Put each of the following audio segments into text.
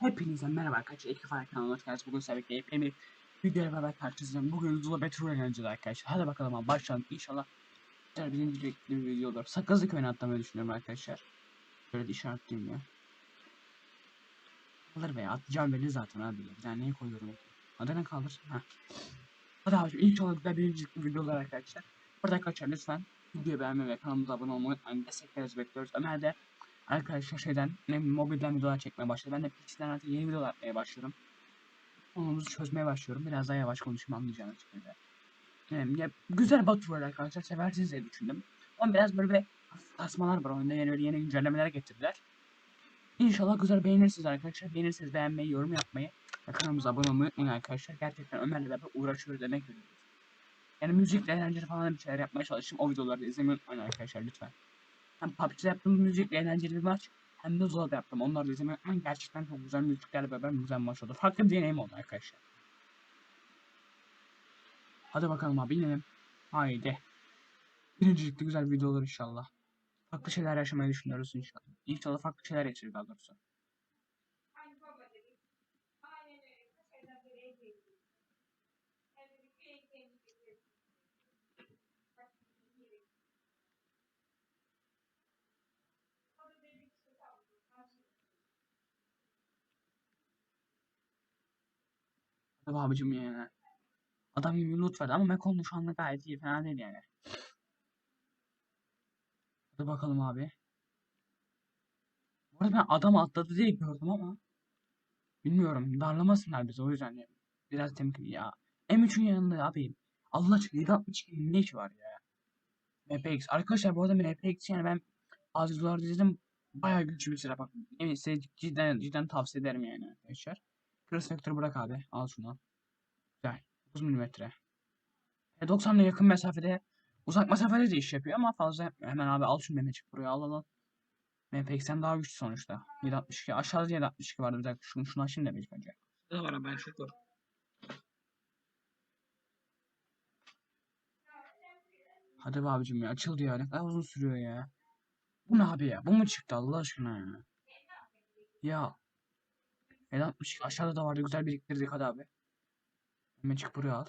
Hepinize merhaba arkadaşlar. İlk defa kanalına hoş geldiniz. Bugün sizlerle yepyeni bir videoya beraber karşınızdayım. Bugün Zula Battle Royale arkadaşlar. Hadi bakalım ama başlayalım. İnşallah birinci bir video olur. Sakızlı köyüne atlamayı düşünüyorum arkadaşlar. Böyle de işaretleyeyim ya. Kalır be ya. Atlayacağım belli zaten abi. Bir tane neye koyuyorum? Adana kalır. Ha. Hadi abi inşallah güzel birinci video olur arkadaşlar. Burada arkadaşlar lütfen videoyu beğenmeyi ve kanalımıza abone olmayı unutmayın. Desteklerinizi bekliyoruz. Ömer de Arkadaşlar şeyden ne mobilden videolar çekmeye başladı. Ben de Pixel'den artık yeni videolar atmaya başlıyorum. Konumuzu çözmeye başlıyorum. Biraz daha yavaş konuşayım anlayacağınız şekilde. Yani, ya, güzel Battle arkadaşlar seversiniz diye düşündüm. Ama biraz böyle tasmalar var oyunda yeni böyle yeni güncellemeler getirdiler. İnşallah güzel beğenirsiniz arkadaşlar. Beğenirseniz beğenmeyi, yorum yapmayı ve kanalımıza abone olmayı unutmayın arkadaşlar. Gerçekten Ömer'le beraber uğraşıyoruz demek veriyoruz. Yani müzikle eğlenceli falan bir şeyler yapmaya çalıştım. O videoları da izlemeyi unutmayın arkadaşlar lütfen. Hem PUBG'de yaptığım müzikle eğlenceli bir maç hem de Zula'da yaptım. Onları da unutmayın. Gerçekten çok güzel müziklerle beraber güzel bir maç oldu. Farklı bir deneyim oldu arkadaşlar. Hadi bakalım abi inelim. Haydi. Birincilikte güzel video olur inşallah. Farklı şeyler yaşamayı düşünüyoruz inşallah. İnşallah farklı şeyler yaşarız daha doğrusu. Tabii abicim yani. Adam gibi loot verdi ama Mekon şu anda gayet iyi fena değil yani. Hadi bakalım abi. Bu arada ben adam atladı diye gördüm ama. Bilmiyorum darlamasınlar bizi o yüzden yani. Biraz temkinli ya. M3'ün yanında abi. Allah aşkına 762 ne iş var ya. MPX. Arkadaşlar bu arada MPX yani ben az videolarda izledim. Bayağı güçlü bir silah bak. Evet size cidden, cidden tavsiye ederim yani arkadaşlar. Cross Vector bırak abi. Al şunu. Güzel. 9 mm. E 90'la yakın mesafede uzak mesafede de iş yapıyor ama fazla yapmıyor. Hemen abi al şu memecik buraya al al al. MPX'ten daha güçlü sonuçta. 762 aşağıda 762 vardı bir dakika şunu şunu açayım da bir önce. Ne var ben çok var. Hadi be abicim ya açıldı ya ne kadar uzun sürüyor ya. Bu ne abi ya bu mu çıktı Allah aşkına ya. Ya. 762 aşağıda da vardı güzel biriktirdik hadi abi. Memecik buraya al.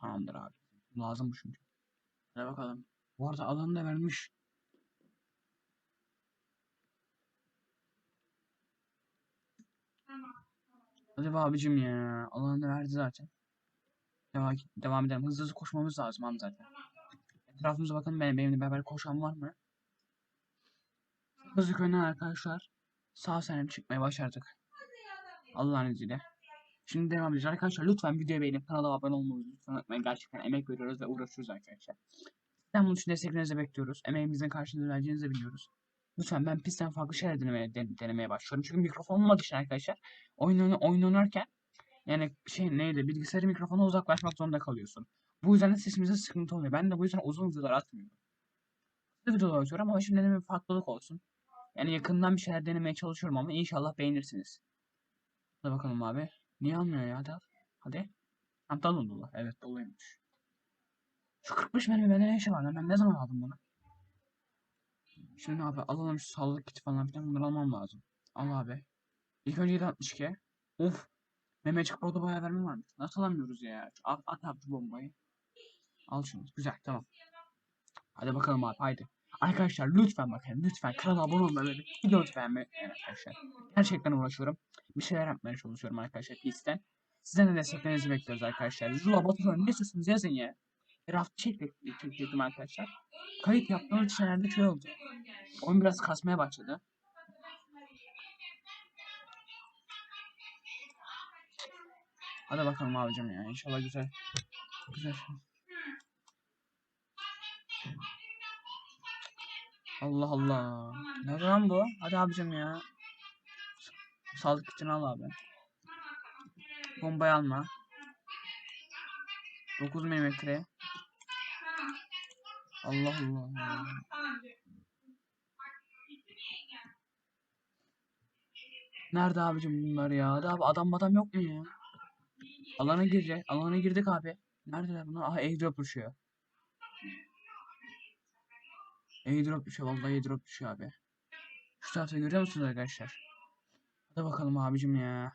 Tamamdır abi. Lazım bu çünkü. Hadi bakalım. Bu arada alanı da vermiş. Hadi be abicim ya. Alanı verdi zaten. Devam, devam edelim. Hızlı hızlı koşmamız lazım zaten. Etrafımıza bakın benim, benimle beraber koşan var mı? Hızlı köyünden arkadaşlar. Sağ salim çıkmaya başardık. Allah'ın izniyle. Şimdi devam edeceğiz arkadaşlar. Lütfen videoyu beğenip kanala abone olmayı lütfen unutmayın. Gerçekten emek veriyoruz ve uğraşıyoruz arkadaşlar. Sizden bunun için desteklerinizi bekliyoruz. Emeğimizin karşılığını vereceğinizi biliyoruz. Lütfen ben pistten farklı şeyler denemeye, den- denemeye başlıyorum. Çünkü mikrofon olmadığı için arkadaşlar oyun, oyun, oynarken yani şey neydi bilgisayarı mikrofona uzaklaşmak zorunda kalıyorsun. Bu yüzden de sesimizde sıkıntı oluyor. Ben de bu yüzden uzun videolar atmıyorum. Kısa videolar atıyorum ama şimdi bir farklılık olsun. Yani yakından bir şeyler denemeye çalışıyorum ama inşallah beğenirsiniz. Hadi bakalım abi. Niye almıyor ya? Hadi. Hadi. Pantolon dolu. Evet doluymuş. Şu 45 mermi bende ne işi var lan? Ben ne zaman aldım bunu? Şimdi abi alalım şu sağlık kiti falan filan bunları almam lazım. Al abi. İlk önce 762. Of. Mehmetçik burada bayağı verme varmış. Nasıl alamıyoruz ya? At, at abi bombayı. Al şunu. Güzel tamam. Hadi bakalım abi haydi. Arkadaşlar lütfen bakın lütfen kanala abone olmayı ve video beğenmeyi arkadaşlar. Gerçekten uğraşıyorum. Bir şeyler yapmaya çalışıyorum arkadaşlar pistten. Sizden de desteklerinizi bekliyoruz arkadaşlar. Zula Batı'nın ne istiyorsunuz yazın ya. Çektik çektim arkadaşlar. Kayıt yaptığımız şeylerde şey oldu. Oyun biraz kasmaya başladı. Hadi bakalım abicim ya inşallah güzel. Güzel. Allah Allah. Ne lan bu? Hadi abicim ya. Sağlık için al abi. Bombayı alma. 9 milimetre. Allah Allah. Nerede abicim bunlar ya? Hadi abi adam adam yok mu ya? Alana girecek. Alana girdik abi. Neredeler bunlar? Aha airdrop uçuyor. Airdrop düşüyor. Vallahi airdrop düşüyor abi. Şu tarafta görüyor musunuz arkadaşlar? Hadi bakalım abicim ya.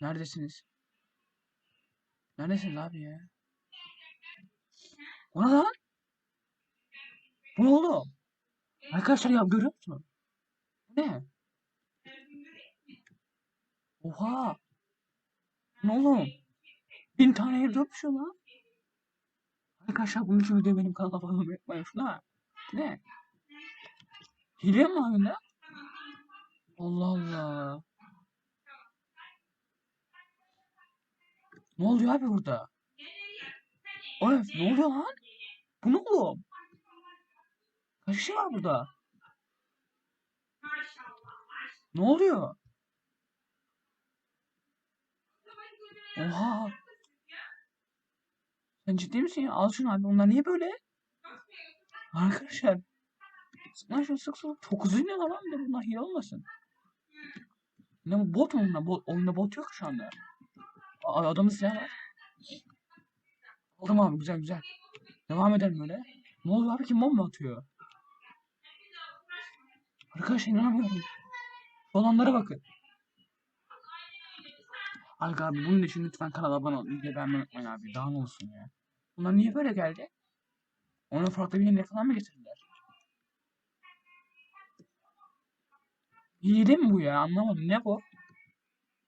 Neredesiniz? Neredesiniz abi ya? O ne lan? Bu ne oğlum? Arkadaşlar ya görüyor musunuz? Bu ne? Oha! Ne oğlum? Bin tane airdrop düşüyor lan. Arkadaşlar bunun için videoyu benim kanalıma abone olmayı unutmayın. Ne? Hile mi ne? Allah Allah. Ne oluyor abi burada? Oy ne oluyor lan? Bu ne oğlum? Kaç kişi var burada? Ne oluyor? Oha. Sen ciddi misin ya? Al şunu abi. Onlar niye böyle? Arkadaşlar. Sıkma şunu sık sık. Çok hızlı iniyorlar lan bir de bunlar hile olmasın. Ne bu bot bunlar? Bot, oyunda bot yok şu anda. Aa, adamın silahı var. Aldım abi güzel güzel. Devam edelim böyle. Ne oluyor abi kim bomba atıyor? Arkadaşlar inanamıyorum. Şu olanlara bakın. Aga abi bunun için lütfen kanala abone olun. Videoyu beğenmeyi unutmayın abi. Daha ne olsun ya. Bunlar niye böyle geldi? Onu farklı bir yerine falan mı getirdiler? Hile mi bu ya? Anlamadım. Ne bu?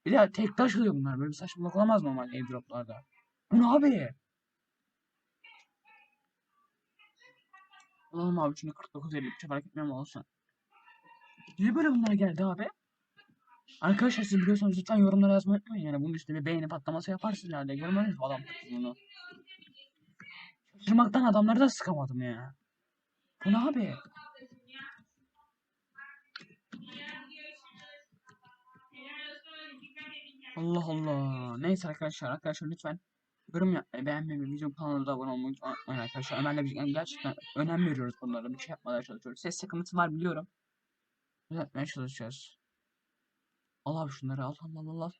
Bir de tek taş oluyor bunlar. Böyle bir saçmalık olamaz normal airdroplarda. Bu ne abi? Alalım abi çünkü 49 50 hiç fark etmem olsun. Niye böyle bunlar geldi abi? Arkadaşlar siz biliyorsanız lütfen yorumlara yazmayı unutmayın. Yani bunun üstüne bir beğeni patlaması yaparsınız herhalde. Görmediniz mi adam kutusunu? Şaşırmaktan adamları da sıkamadım ya. Bu ne abi? Allah Allah. Neyse arkadaşlar arkadaşlar lütfen yorum yapmayı, beğenmeyi, video kanalımıza abone olmayı unutmayın arkadaşlar. Ömer'le biz gerçekten önem veriyoruz bunlara. Bir şey yapmaya çalışıyoruz. Ses sıkıntısı var biliyorum. Düzeltmeye çalışacağız. Al abi şunları al al al, al.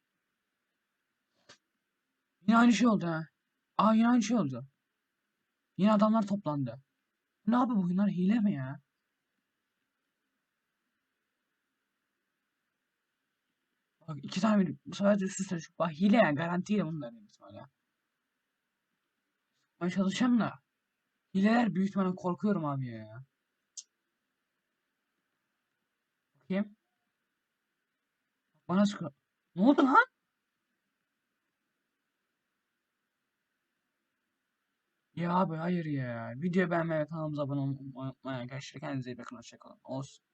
Yine aynı şey oldu ha. Aa yine aynı şey oldu. Yine adamlar toplandı. Ne abi bu bunlar hile mi ya? Bak iki tane bir- bu sefer de üst üste düşük. Bak hile yani garantiyle bunlar büyük ihtimalle. Ben çalışacağım da. Hileler büyük ihtimalle korkuyorum abi ya. Bakayım. Bana sıkıyor. Ne oldu lan? Ya abi hayır ya. Video beğenmeyi ve kanalımıza abone olmayı unutmayın arkadaşlar. Kendinize iyi bakın. Hoşçakalın. Olsun.